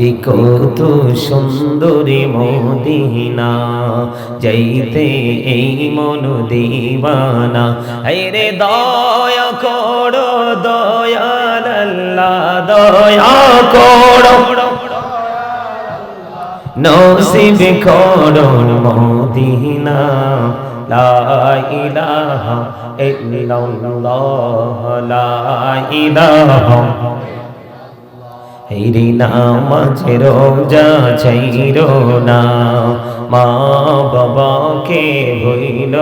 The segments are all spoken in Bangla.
রে কত সুন্দরী মদিনা, যাইতে এই মন দিবানা। রে দয়া করো আল্লাহ, দয়া করো। নসিব করো মদিনা। লা ইলাহা ইল্লাল্লাহ লা ইলাহা হেরি নামাজে রোজা ছাইর না মা বাবাকে হইল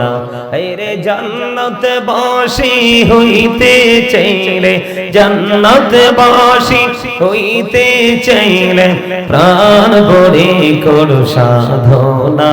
না হেরে জান্নাত বাসি হইতে চাইলে জান্নাত বাসি হইতে চাইলে প্রাণ ভরে করু সাধনা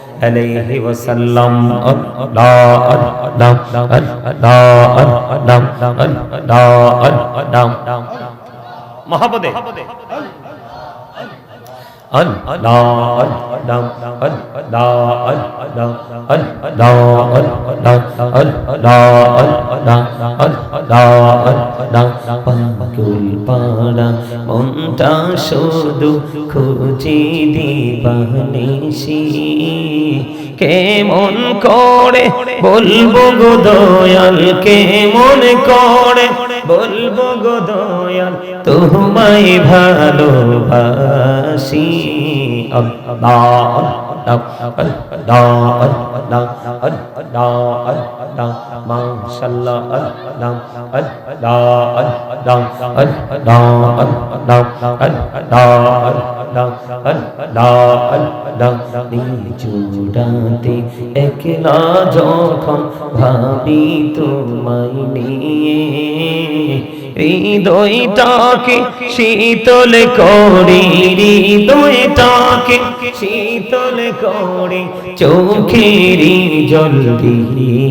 আলাইহি ওয়াসাল্লাম আল্লাহ আল্লাহ আল্লাহ আল্লাহ আল্লাহ মহাপদে। মনটা শুধু খুঁজি দিবানিসি কেমন করে বলব গো দয়াল কেমন করে বলব গো দয়াল? তোমায় ভালোবাসি। আল্লাহ। চূড়াতে একলা যখন ভাবি তোমায় নিয়ে হৃদয়টাকে শীতল করি হৃদয়টাকে শীতল করি চোখেরি জল দিয়ে।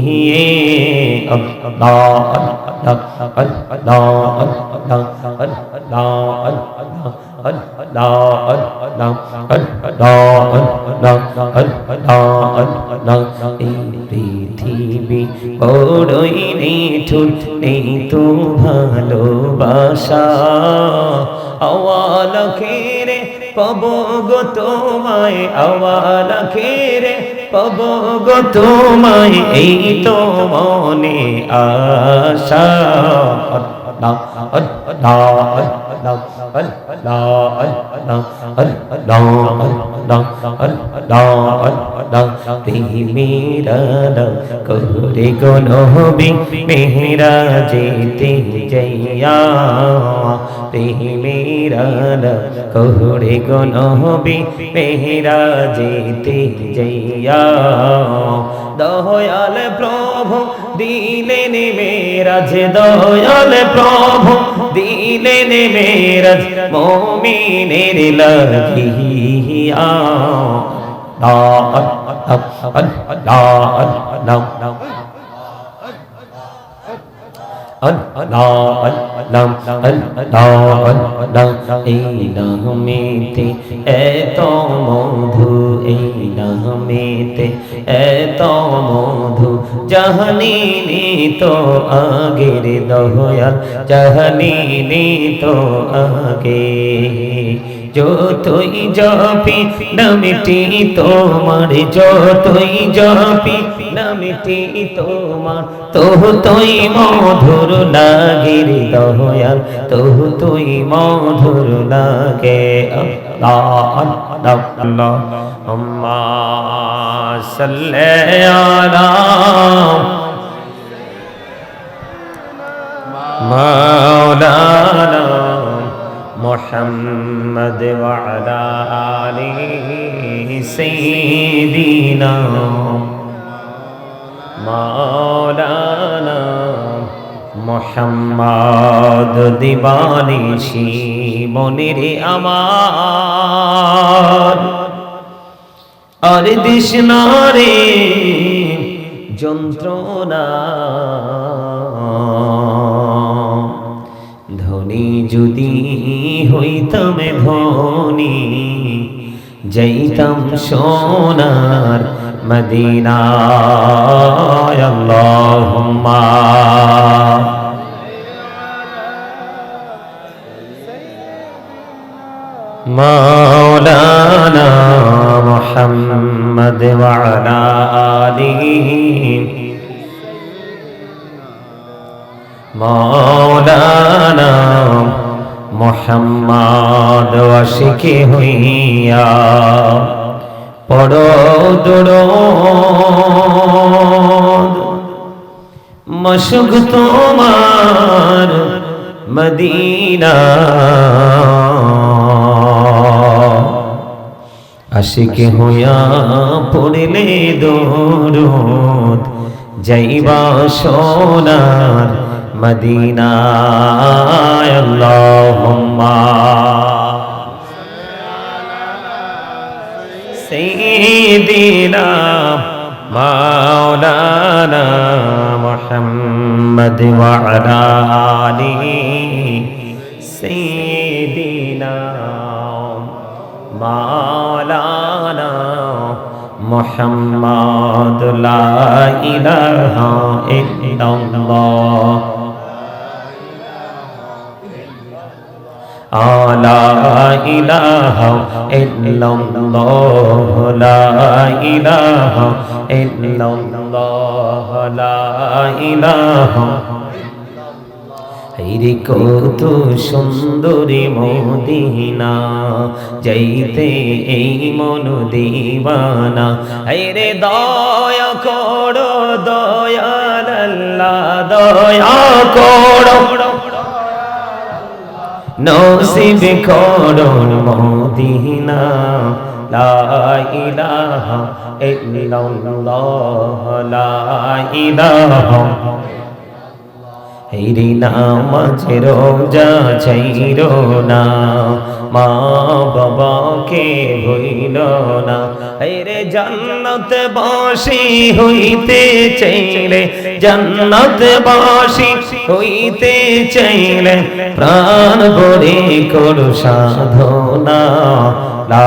পৃথিবী বড়ই নিঠুর নেই তো ভালোবাসা। আওয়াল খেরে পব গো তোমায় আওয়াল খেরে পব গো তোমায় এই তো মনে আশা। আল্লাহ আল্লাহ করে গনবি মেহরা যেতে যাইয়া মেহরা করে গনবি মেহরা যেতে যাইয়া দয়াল প্রভু দিলেন মেরাজ দয়াল প্রভু দিলেন মেরাজ মোমিনের লাগিয়া লা লা লা নামেতে এত মধু এই নামেতে এত মধু জাহানি তো আগের দয়াল জাহানি তো আগে যতই জপি, নামটি তোমার যতই জপি, নামটি তোমার তহ তই মধুর লাগে রে দয়াল তহ তুই মধুর লাগে আল্লাহ আম্মা সাল্লে আলা মাওলানা محمد وعلى آله سيدنا مولانا মোহাম্মদ দিবানিশি মনিরে আমার আর দিশনারে যন্ত্রণা যদি হইতাম ধনী যাইতাম সোনার মদিনায় আল্লাহুম্মা مولانا محمد وعلى آله মৌলানা মোহাম্মদ আশিকে হইয়া পড়ো দোড়ো মশুক তোমার মদিনা। আশিকে হইয়া পড়লে দোরুদ, যাইবা সোনার মদিনায় আল্লাহুম্মা। সাইয়্যিদিনা মাওলানা মুহাম্মদ ওয়া আলা আলিহি সাইয়্যিদিনা মাওলানা মুহাম্মদ লা ইলাহা ইল্লাল্লাহ। لا إله إلا الله لا إله إلا الله لا إله হাইরে কত সুন্দরী মদিনা যাইতে এই মন দিবানা হাইরে দয়া করো দয়াল আল্লাহ দয়া করো নসিব করুন মদিনা লা ইলাহা ইল্লাল্লাহ লা ইলাহা হেরি নামাজে রোজা চাইরো না। মা বাবাকে হইল না। হেরে জান্নাত বাসি হইতে চাইলে, জান্নাত বাসি হইতে চাইলে প্রাণ ভরে করো সাধনা। লা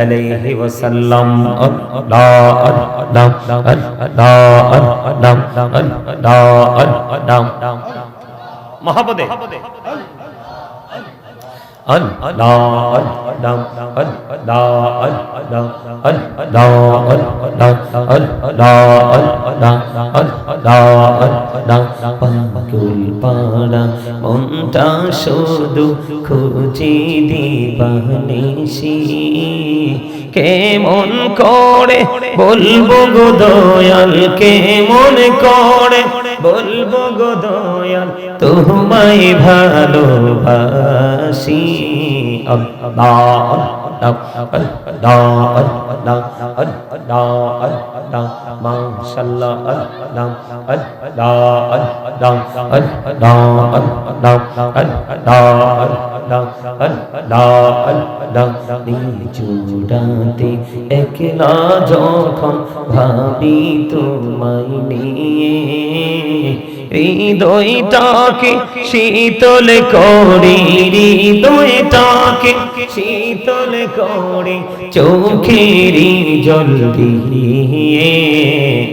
আলাইহি ওয়াসাল্লাম আল্লাহ আল্লাহ আল্লাহ আল্লাহ আল্লাহ মহাপদে মনটা শুধু খুঁজি দিবানিসি কেমন করে বলব গো দয়াল কেমন করে বলব গো তোমায় ভালোবাসি। আল্লাহ চূড়াতে একলা যখন ভাবি তোমায় নিয়ে হৃদয়টাকে শীতল করি হৃদয়টাকে শীতল করি চোখেরি জল দিয়ে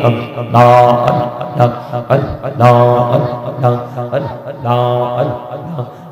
আল্লাহ আল্লাহ আল্লাহ আল্লাহ আল্লাহ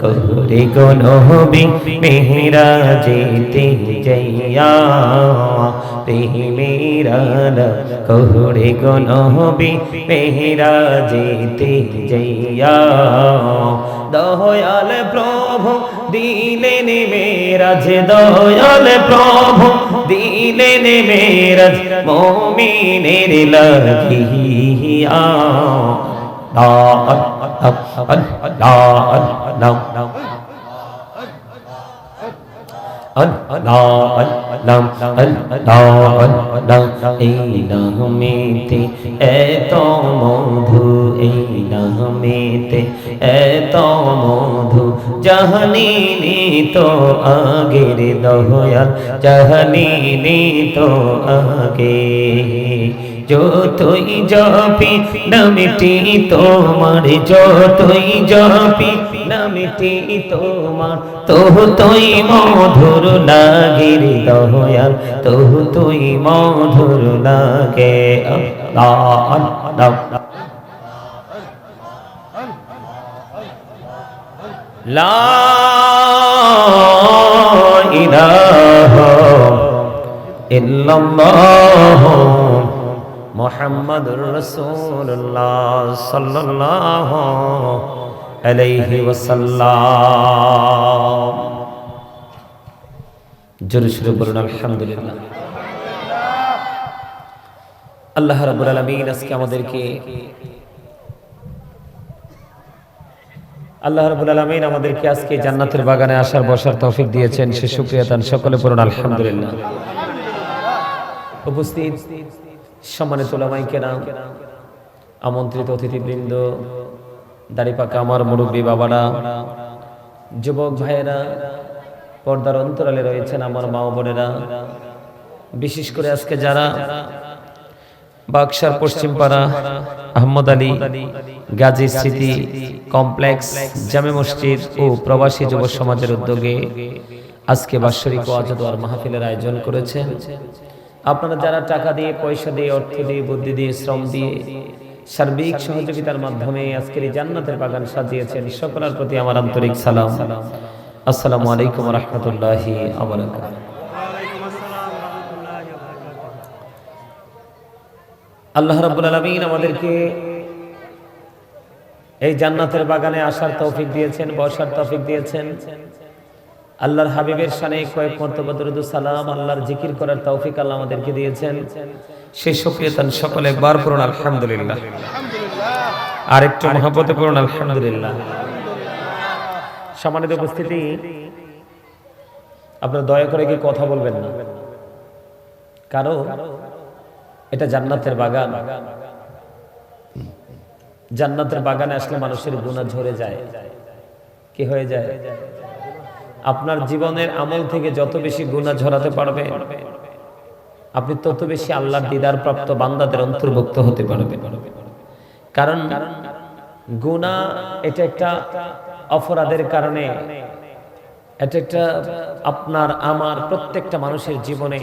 করে গো নবী মেরা যেতে যাইয়া মেরা করে গো নবী মেরা যেতে যাইয়া দয়াল প্রভু দিলেন মেরাজ দয়াল প্রভু দিলেন মেরাজ মমিনের লাগিয়া লা লা লা লা এই নামেতে এত মধু এই নামেতে এত মধু জাহানি তো আগের দয়াল জাহানি তো আগে যতই জপি নামটি তোমার, যতই জপি নামটি তোমার। তোহ তুই মধুর লাগে রে দয়াল তোহ তুই মধুর লাগে লা ইলাহা ইল্লাল্লাহ। মুহাম্মাদুর রাসূলুল্লাহ সাল্লাল্লাহু আলাইহি ওয়াসাল্লাম। জোরে সুরে বলুন, আলহামদুলিল্লাহ। আল্লাহ রাব্বুল আলামিন আজকে আমাদেরকে আল্লাহ রাব্বুল আলামিন আমাদেরকে আজকে জান্নাতের বাগানে আসার, বসার তৌফিক দিয়েছেন। সে শুকরিয়া তান সকলে পড়ুন, আলহামদুলিল্লাহ। উপস্থিত সম্মানিত ওলামাই কেরাম, আমন্ত্রিত অতিথিবৃন্দ দাড়িপাকা আমার মুরব্বী বাবারা, যুবক ভাইয়েরা, পর্দার অন্তরালে রয়েছেন আমার মা বোনেরা, বিশেষ করে আজকে যারা বাক্সার পশ্চিমপাড়া আহমদ আলী, গাজী স্মৃতি কমপ্লেক্স, জামে মসজিদ ও প্রবাসী যুব সমাজের উদ্যোগে আজকে বাৎসরিক ওয়াজদার মাহফিলের আয়োজন করেছেন। আপনারা যারা টাকা দিয়ে, পয়সা দিয়ে, অর্থ দিয়ে, বুদ্ধি দিয়ে, শ্রম দিয়ে সার্বিক সহযোগিতার মাধ্যমে আজকের এই জান্নাতের বাগান সাজিয়েছেন, সকলের প্রতি আমার আন্তরিক সালাম। আসসালামু আলাইকুম রহমতুল্লাহি আল্লাহ রাব্বুল আলামিন আমাদেরকে এই জান্নাতের বাগানে আসার তৌফিক দিয়েছেন, বসার তৌফিক দিয়েছেন। আল্লাহর হাবিবের শানে কয়েক মর্তবা দরুদ সালাম আল্লাহর জিকির করার তৌফিক আল্লাহ আমাদেরকে দিয়েছেন। সেই শুকরিয়াতান সকলে একবার পড়ুন আলহামদুলিল্লাহ। আর একটু মহাপতে পড়ুন আলহামদুলিল্লাহ। সম্মানিত উপস্থিতি আপনারা দয়া করে কি কথা বলবেন না? কারণ এটা জান্নাতের বাগান। জান্নাতের বাগানে আসলে মানুষের গুণা ঝরে যায়। কি হয়ে যায়? আপনার জীবনের আমল থেকে যত বেশি গুণা ঝরাতে পারবে, আপনি তত বেশি আল্লাহর দিদার প্রাপ্ত বান্দাদের অন্তর্ভুক্ত হতে পারবে। কারণ গুণা এটা একটা অপরাধের কারণে, এটা একটা আপনার, আমার প্রত্যেকটা মানুষের জীবনে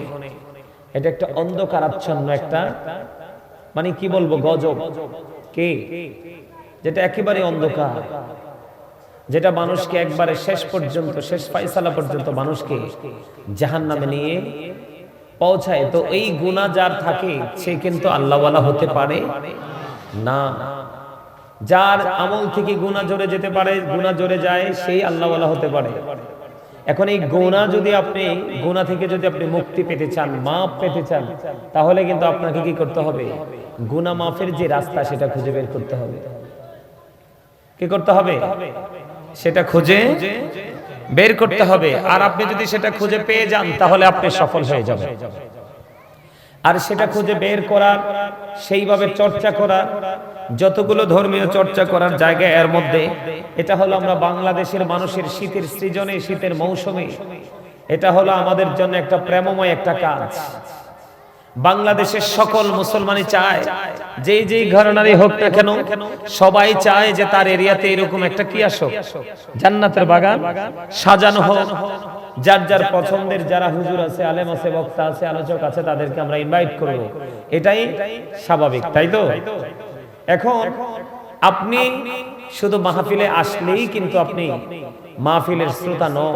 এটা একটা অন্ধকারাচ্ছন্ন একটা মানে কি বলব, গজব। কে? যেটা একেবারে অন্ধকার। যেটা মানুষকে একবারে শেষ পর্যন্ত, শেষ ফাইসালা পর্যন্ত মানুষকে জাহান নামে নিয়ে পৌঁছায়। তো এই গুণা যার থাকে, সে কিন্তু আল্লাহওয়ালা হতে পারে না। যার আমল থেকে গুণা জোরে যেতে পারে গুণা জোরে যায়, সেই আল্লাহওয়ালা হতে পারে। এখন এই গোনা যদি আপনি গোনা থেকে যদি আপনি মুক্তি পেতে চান মাপ পেতে চান, তাহলে কিন্তু আপনাকে কি করতে হবে? গুনা মাফের যে রাস্তা, সেটা খুঁজে বের করতে হবে। কি করতে হবে? সেটা খুঁজে বের করতে হবে। আর আপনি যদি সেটা খুঁজে পেয়ে যান তাহলে আপনি সফল হয়ে যাবেন। আর সেটা খুঁজে বের করার সেইভাবে চর্চা করার যতগুলো ধর্মীয় চর্চা করার জায়গা এর মধ্যে এটা হলো আমরা বাংলাদেশের মানুষের শীতের সৃজনে শীতের মৌসুমে। এটা হলো আমাদের জন্য একটা প্রেমময় একটা কাজ। বাংলাদেশের সকল মুসলমানই চায়, যেই যেই ঘরানারই হোক না কেন, সবাই চায় যে তার এরিয়াতে এরকম একটা কি আসুক। জান্নাতের বাগান, সাজানো হোক। যার যার পছন্দের, যারা হুজুর আছে, আলেম আছে, বক্তা আছে, আলোচক আছে, তাদেরকে আমরা ইনভাইট করব। এটাই স্বাভাবিক, তাই তো? এখন আপনি শুধু মাহফিলে আসলেই কিন্তু আপনি মাহফিলের শ্রোতা নন।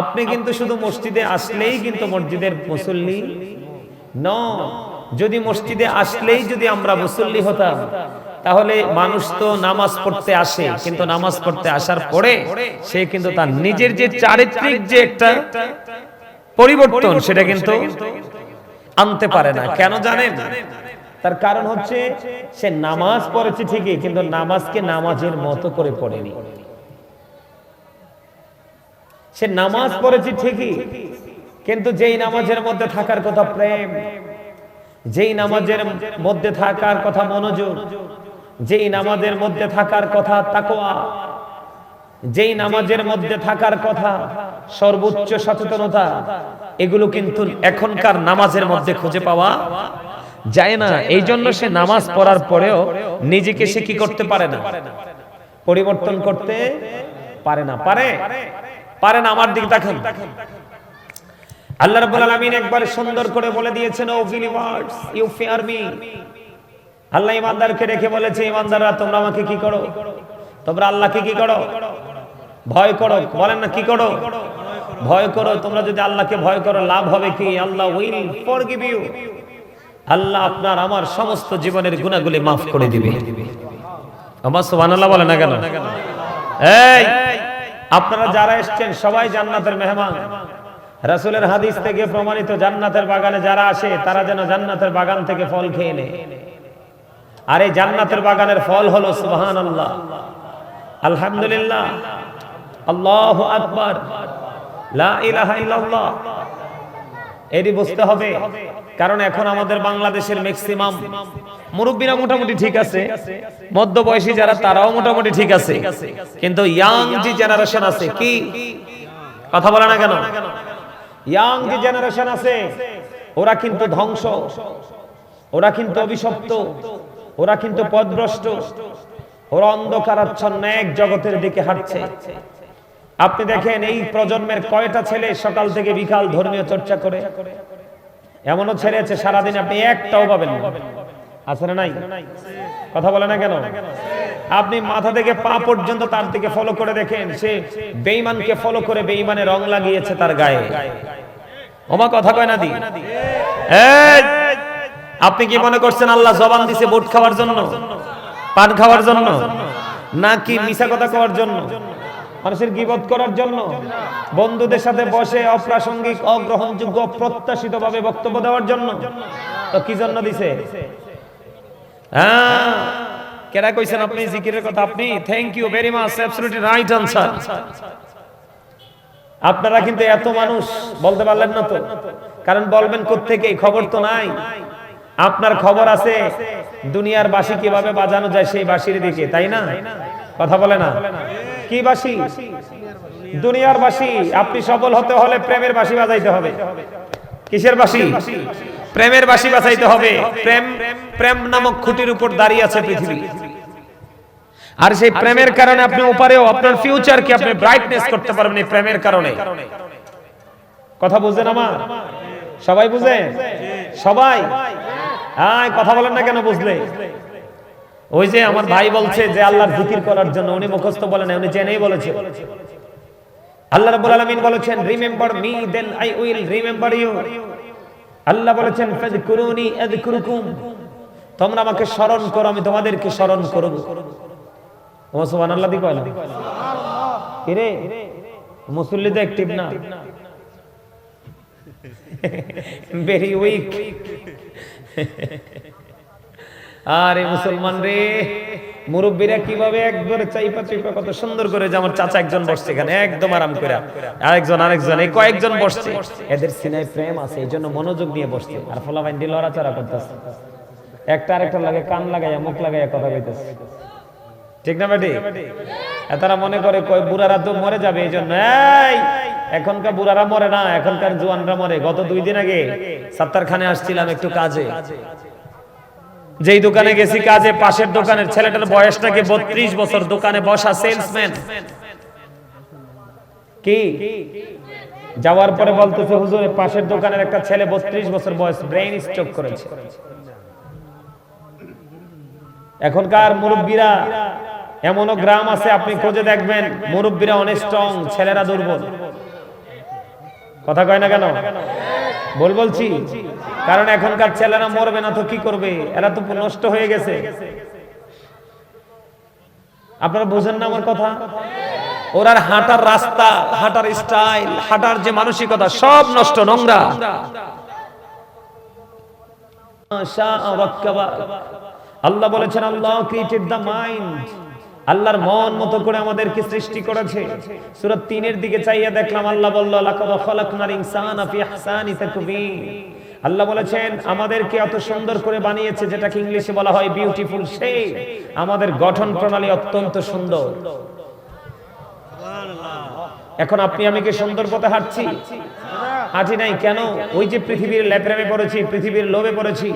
আপনি কিন্তু শুধু মসজিদে আসলেই কিন্তু মসজিদের মুসল্লি। ন যদি মসজিদে আসলেই যদি আমরা মুসল্লি হতাম তাহলে মানুষ তো নামাজ পড়তে আসে কিন্তু নামাজ পড়তে আসার পরে সে কিন্তু তার নিজের যে চারিত্রিক যে একটা পরিবর্তন সেটা কিন্তু আনতে পারে না। কেন জানেন? তার কারণ হচ্ছে সে নামাজ পড়েছে ঠিকই কিন্তু নামাজকে নামাজের মতো করে পড়েনি। সে নামাজ পড়েছে ঠিকই, কিন্তু যেই নামাজের মধ্যে থাকার কথা প্রেম, যেই নামাজের মধ্যে থাকার কথা মনোযোগ, যেই নামাজের মধ্যে থাকার কথা তাকোয়া যেই নামাজের মধ্যে থাকার কথা সর্বোচ্চ সচেতনতা, এগুলো কিন্তু এখনকার নামাজের মধ্যে খুঁজে পাওয়া যায় না। এই জন্য সে নামাজ পড়ার পরেও নিজেকে সে কি করতে পারে না? পরিবর্তন করতে পারে না। পারে? পারে না আমার দিকে দেখেন আল্লাহ রাব্বুল আলামিন একবার সুন্দর করে বলে দিয়েছেন O you fear me Allah ইমানদারকে রেখে বলেছে ইমানদাররা তোমরা আমাকে কি করো? তোমরা আল্লাহকে কি করো? ভয় করো। বলেন না, কি করো? ভয় করো, তোমরা যদি আল্লাহকে ভয় করো, লাভ হবে কি? Allah will forgive you Allah আপনার আমার সমস্ত জীবনের গুনাহগুলি মাফ করে দিবে। আমার সুবহানাল্লাহ বলে না কেন? এই আপনারা যারা এসছেন, সবাই জান্নাতের মেহমান। রাসূলের হাদিস থেকে প্রমাণিত, জান্নাতের বাগানে যারা আসে, তারা যেন জান্নাতের বাগান থেকে ফল খেয়ে নেয়। আর এই জান্নাতের বাগানের ফল হলো সুবহানাল্লাহ। আলহামদুলিল্লাহ। আল্লাহু আকবার। এটি বুঝতে হবে, কারণ এখন আমাদের বাংলাদেশের ম্যাক্সিমাম মুরব্বীরা মোটামুটি ঠিক আছে। মধ্যবয়সী যারা তারাও মোটামুটি ঠিক আছে। কিন্তু ইয়াং যে জেনারেশন আছে কি? কথা বলে না কেন? ইয়াং যে জেনারেশন আছে ওরা কিন্তু ধ্বংস। ওরা কিন্তু অভিশপ্ত। ওরা কিন্তু পদভ্রষ্ট। ওরা অন্ধকারাচ্ছন্ন এক জগতের দিকে হাঁটছে। আপনি দেখেন এই প্রজন্মের কয়টা ছেলে সকাল থেকে বিকাল ধর্মীয় চর্চা করে? এমনও ছেলে আছে সারাদিন আপনি একটাও পাবেন না। আছে না নাই? কথা বলে না কেন? আপনি মাথা থেকে পা পর্যন্ত তার দিকে ফলো করে দেখেন, সে বেঈমানকে ফলো করে বেঈমানে রং লাগিয়েছে তার গায়ে। ওমা কথা কয় না দি আপনি কি মনে করছেন আল্লাহ জবান দিছে বুট খাওয়ার জন্য? পান খাওয়ার জন্য? নাকি মিশা কথা কওয়ার জন্য? মানুষের গিবত করার জন্য? বন্ধুদের সাথে বসে অপ্রাসঙ্গিক, অগ্রহণযোগ্য প্রত্যাশিত ভাবে বক্তব্য দেওয়ার জন্য? তো কি জন্য দিছে? হ্যাঁ। কইছেন আপনি? জিকিরের কথা আপনি? Thank you very much absolutely right answer আপনারা কিন্তু এত মানুষ, বলতে পারলেন না তো? কারণ বলবেন কোত্থেকে? খবর তো নাই। আপনার খবর আছে, দুনিয়ার বাসি কীভাবে বাজানো যায় সেই বাসির দিকে, তাই না? কথা বলে না? কি বাসি? দুনিয়ার বাসি। আপনি সফল হতে হলে প্রেমের বাসি বাজাইতে হবে। কিসের বাসি? প্রেমের বাসি বাজাইতে হবে। প্রেম প্রেম নামক খুঁটির উপর দাঁড়িয়ে আছে পৃথিবী। আর সেই প্রেমের কারণে আপনি ওপারেও আপনার ফিউচারকে আপনি ব্রাইটনেস করতে পারবেন এই প্রেমের কারণে। কথা বুঝেন আমার? সবাই বুঝেন? সবাই? হ্যাঁ কথা বলেন না কেন বুঝলে? ওই যে আমার ভাই বলছে যে আল্লাহর জিকির করার জন্য উনি মুখস্থ বলেন না, উনি জেনেই বলেছে। আল্লাহ রাব্বুল আলামিন বলেছেন remember me then I will remember you Allah বলেছেন ফাযকুরুনি আযকুরুকুম। তোমরা আমাকে স্মরণ করো, আমি তোমাদেরকে স্মরণ করব। ও সুবহানাল্লাহ দি কয়লা কি রে মুসল্লি তো অ্যাক্টিভ না। ভেরি উইক আরে মুসলমান রে। মুরব্বীরা কীভাবে একবারে চাইপা চাইপা কত সুন্দর করে যে আমার চাচা একজন বসছে এখানে, একদম আরাম করে। আরেকজন আরেকজন, এই কয়েকজন বসছে। এদের সিনায় প্রেম আছে, এই জন্য মনোযোগ নিয়ে বসছে। আর ফলাফাইন দিয়ে লড়াচড়া করতেছে। একটা আরেকটা লাগে, কান লাগাইয়া, মুখ লাগাইয়া কথা কইতেছে। ঠিক না বেটি? তারা মনে করে, কয়, বুড়ারা তো মরে যাবে এই জন্য এখনকার বুড়ারা মরে না, এখনকার জোয়ানরা মরে। গত দুই দিন আগে সাত্তার খানে আসছিলাম একটু কাজে। যেই দোকানে গেছি কাজে পাশের দোকানের ছেলেটার বয়স নাকি বত্রিশ বছর? দোকানে বসা সেলসম্যান কি? যাওয়ার পরে বলতেছে হুজুর পাশের দোকানের একটা ছেলে বত্রিশ বছর বয়স ব্রেইন স্ট্রোক করেছে। এখনকার মুরব্বীরা এমনও গ্রাম আছে আপনি খোঁজে দেখবেন মুরব্বীরা অনেক স্ট্রং ছেলেরা দুর্বল। কথা কয় না কেন? বল বলছি, কারণ এখনকার ছেলেরা মরবে না তো কি করবে? এরা তো নষ্ট হয়ে গেছে। আপনারা বুঝেন না আমার কথা? ওরার হাঁটার রাস্তা, হাঁটার স্টাইল হাঁটার যে মানসিকতা, সব নষ্ট, নোংরা। আল্লাহ বলেছেন আল্লাহ ক্রিয়েটেড দ্য মাইন্ড। আল্লাহর মন মতো করে আমাদেরকে সৃষ্টি করেছে। সূরা 3 এর দিকে চাইয়া দেখলাম, আল্লাহ বলল আল্লাহ বলেছেন, আমাদেরকে এত সুন্দর করে বানিয়েছে, যেটাকে ইংলিশে বলা হয় বিউটিফুল শেপ আমাদের গঠন প্রণালী অত্যন্ত সুন্দর। এখন আপনি আমি কি সুন্দর পথে হাঁটছি? হাঁটি নাই কেন? ওই যে পৃথিবীর ল্যাপ্রেমে পড়েছি, পৃথিবীর লোভে পড়েছি।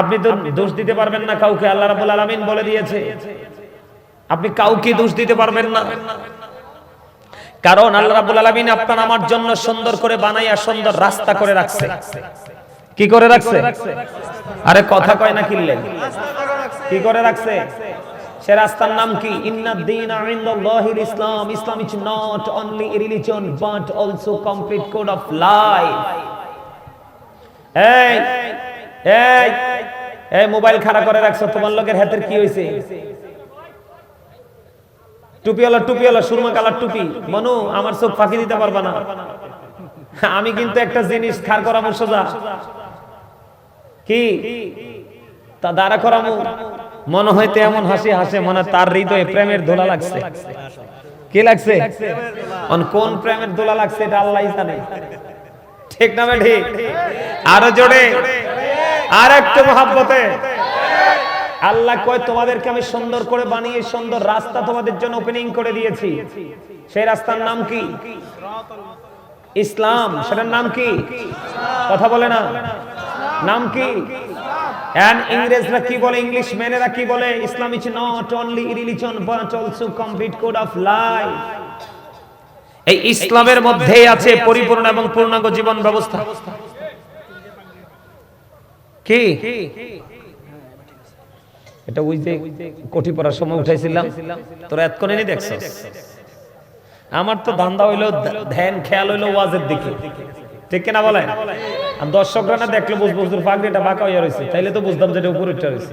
আপনি তো দোষ দিতে পারবেন না কাউকে, আল্লাহ রাব্বুল আলামিন বলে দিয়েছে। আপনি কাউকে দোষ দিতে পারবেন না। কারণ আল্লাহ রাব্বুল আলামিন আপনার আমার জন্য সুন্দর করে বানাইয়া সুন্দর রাস্তা করে রাখছে। কি করে রাখছে? আরে কথা কয় না কিনলেন। কি করে রাখছে? সে রাস্তার নাম কি? Islam. Islam is not only religion but also complete code of life এই এই এই মোবাইল খাড়া করে রাখছো, তোমার লোকের হাতের কি হয়েছে টুপিওয়ালা টুপিওয়ালা, সুরমা কালার টুপি। মনু, আমার চোখ ফাঁকি দিতে পারবা না। আমি কিন্তু একটা জিনিস খার করাবো সোজা। কি? তা দাঁড়া করামু। মনে হইতে এমন হাসি, হাসে, মনে তার হৃদয়ে প্রেমের দোলা লাগছে। কি লাগছে? কোন প্রেমের দোলা লাগছে এটা আল্লাহ জানে। ঠিক না ঠিক? আরও জোরে। আর একটু মহাব্বতে। আল্লাহ কয়, তোমাদেরকে আমি সুন্দর করে বানিয়ে সুন্দর রাস্তা তোমাদের জন্য ওপেনিং করে দিয়েছি। সেই রাস্তার নাম কি? ইসলাম। সেটার নাম কি? কথা বলে না। নাম কি? ইংরেজরা কি বলে, ইংলিশ ম্যানেরা কি বলে? Islam is not only religion but complete code of life ইসলামের মধ্যেই আছে পরিপূর্ণ এবং পূর্ণাঙ্গ জীবন ব্যবস্থা। কি? এটা ওই যে কোঠি পড়ার সময় উঠাইছিলাম। তোরা এতক্ষণে নি দেখছ আমার তো ধান্দা হইল ধ্যান, খেয়াল হইল ওয়াজের দিকে। ঠিক কিনা বলেন? আর দর্শকরা না দেখলে বুঝব হুজুর পাগড়িটা বাঁকা হইয়া রয়েছে তাইলে তো বুঝতাম যে এটা উপরেরটা রয়েছে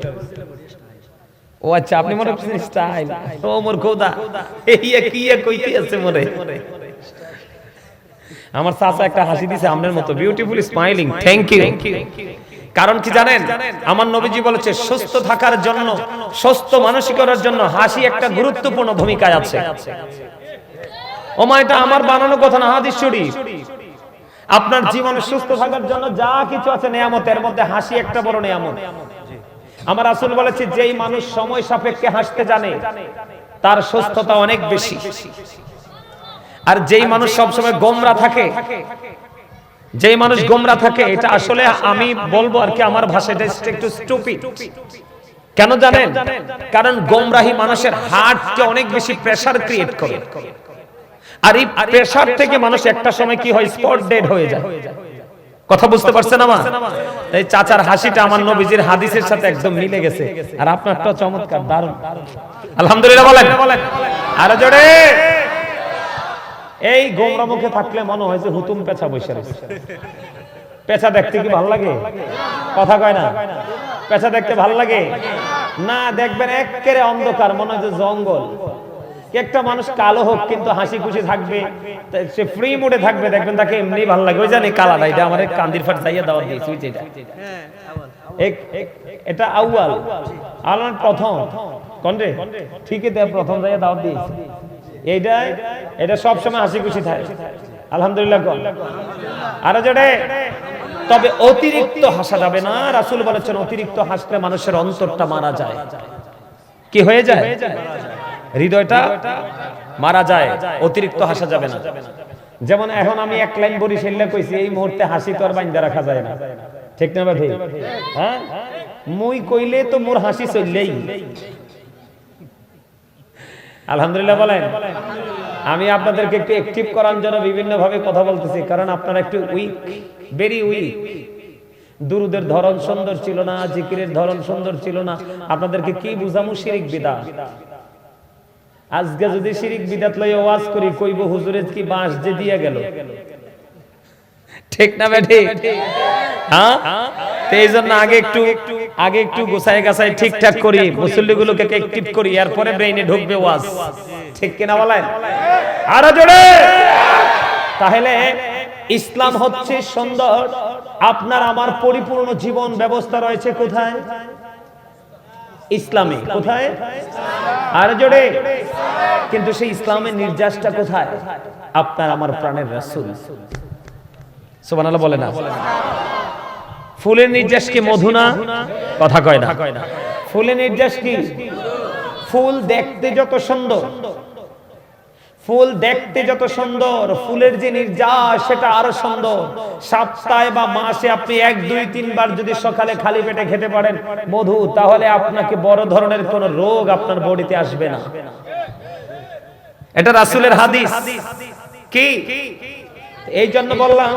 ও আচ্ছা আপনি মনে করছেন স্টাইল? ও মোর খোদা, এই কি কইতে আছে মরে আমার চাচা একটা হাসি দিছে, আমনের মতো। বিউটিফুল স্মাইলিং থ্যাংক ইউ কারণ কি জানেন? আমার নবীজি বলেছে সুস্থ থাকার জন্য সুস্থ মানসিকতার জন্য হাসি একটা গুরুত্বপূর্ণ ভূমিকায় আছে। ওমা এটা আমার বানানো কথা না হাদিস শরীফ আপনার জীবনে সুস্থ থাকার জন্য যা কিছু আছে নিয়ামতের মধ্যে হাসি একটা বড় নিয়ামত। আমার আসল বলেছে যেই মানুষ সময় সাপেক্ষে হাসতে জানে তার সুস্থতা অনেক বেশি। আর যেই মানুষ সবসময় গোমরা থাকে যেই মানুষ গোমরা থাকে এটা আসলে আমি বলব আর কি আমার ভাষায় একটু স্টুপিড কেন জানেন? কারণ গোমরাহি মানুষের হার্টকে অনেক বেশি প্রেসার ক্রিয়েট করে। আর এই প্রেসার থেকে মানুষ একটা সময় কি হয়? স্পট ডেড হয়ে? যায়। কথা বুঝতে পারছেন আমার? এই চাচার হাসিটা আমার নবীজির হাদিসের সাথে একদম মিলে গেছে। আর আপনারটা চমৎকার দারুণ। আলহামদুলিল্লাহ বলেন। আরও জোরে। এই গোমরা মুখে থাকলে মনে হয় যে হুতুম পেছা বসে রয়েছে। পেছা দেখতে কি ভালো লাগে? কথা কয় না? পেছা দেখতে ভালো লাগে? না, দেখবেন একেবারে অন্ধকার, মনে হয় যে জঙ্গল। একটা মানুষ কালো হোক, কিন্তু হাসি খুশি থাকবে সে ফ্রি মুডে থাকবে, দেখবেন তাকে এমনি ভালো লাগে। ওই জানি কালাটা এটা আমার কান্দির ফাট যাইয়া দেওয়া দিয়েছি এটা। এটা আউয়াল। আলান প্রথম। কোন রে ঠিকই দেয়, প্রথম জায়গায় দাওয়াত দিয়েছে। এইটা, এটা সব সময় হাসি খুশি থাকে। আলহামদুলিল্লাহ আরও জোরে। তবে অতিরিক্ত হাসা যাবে না। রাসূল বলেছেন, অতিরিক্ত হাসলে মানুষের অন্তরটা মারা যায়। কি হয়ে যায়? হৃদয়টা মারা যায়। অতিরিক্ত হাসা যাবে না। যেমন এখন আমি এক লাইন বরিশাল্লা কইছি, এই মুহূর্তে হাসি তো আর বাইন্দা রাখা যায় না। ঠিক না ভাই হ্যাঁ? মুই কইলে তো মোর হাসি চললেই। আলহামদুলিল্লাহ বলেন। আমি আপনাদেরকে একটু অ্যাক্টিভ করার জন্য বিভিন্ন ভাবে কথা বলতেছি, কারণ আপনারা একটু উইক ভেরি উইক দুরুদের ধরন সুন্দর ছিল না, জিকিরের ধরন সুন্দর ছিল না। আপনাদেরকে কি বুঝামু? শিরিক বিদা। আজকে যদি শিরিক বিদাত লই ওয়াজ করি, কইব, হুজুরে, কি বাঁশ যে দিয়ে গেল? ঠিক না বেঠি হ্যাঁ? এই জন্য আগে একটু আগে একটু গাছায় ঠিকঠাক করি তাহলে ইসলাম হচ্ছে সুন্দর, আপনার আমার পরিপূর্ণ জীবন ব্যবস্থা রয়েছে কোথায়? ইসলামে, কোথায়? আর জোরে! কিন্তু সেই ইসলামের নির্যাসটা কোথায়? আপনার আমার প্রাণের রাসূল। সুবহানাল্লাহ বলে না। ফুলের নির্যাস কি মধু না। কথা কয় না। ফুলের নির্যাস কি? ফুল দেখতে যত সুন্দর। ফুল দেখতে যত সুন্দর ফুলের যে নির্যাস সেটা আরও সুন্দর। সপ্তাহে বা মাসে আপনি এক দুই তিনবার যদি সকালে খালি পেটে খেতে পারেন মধু তাহলে আপনাকে বড় ধরনের কোন রোগ আপনার বডিতে আসবে না। এটা রাসূলের হাদিস। কি? এই জন্য বললাম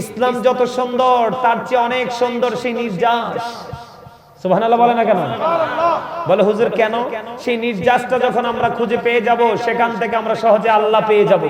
ইসলাম যত সুন্দর, তার চেয়ে অনেক সুন্দর সেই নির্যাস। বলে না কেন? বলে, হুজুর, কেন? সেই যখন আমরা খুঁজে পেয়ে যাব, সেখান থেকে আমরা সহজে আল্লাহ পেয়ে যাব।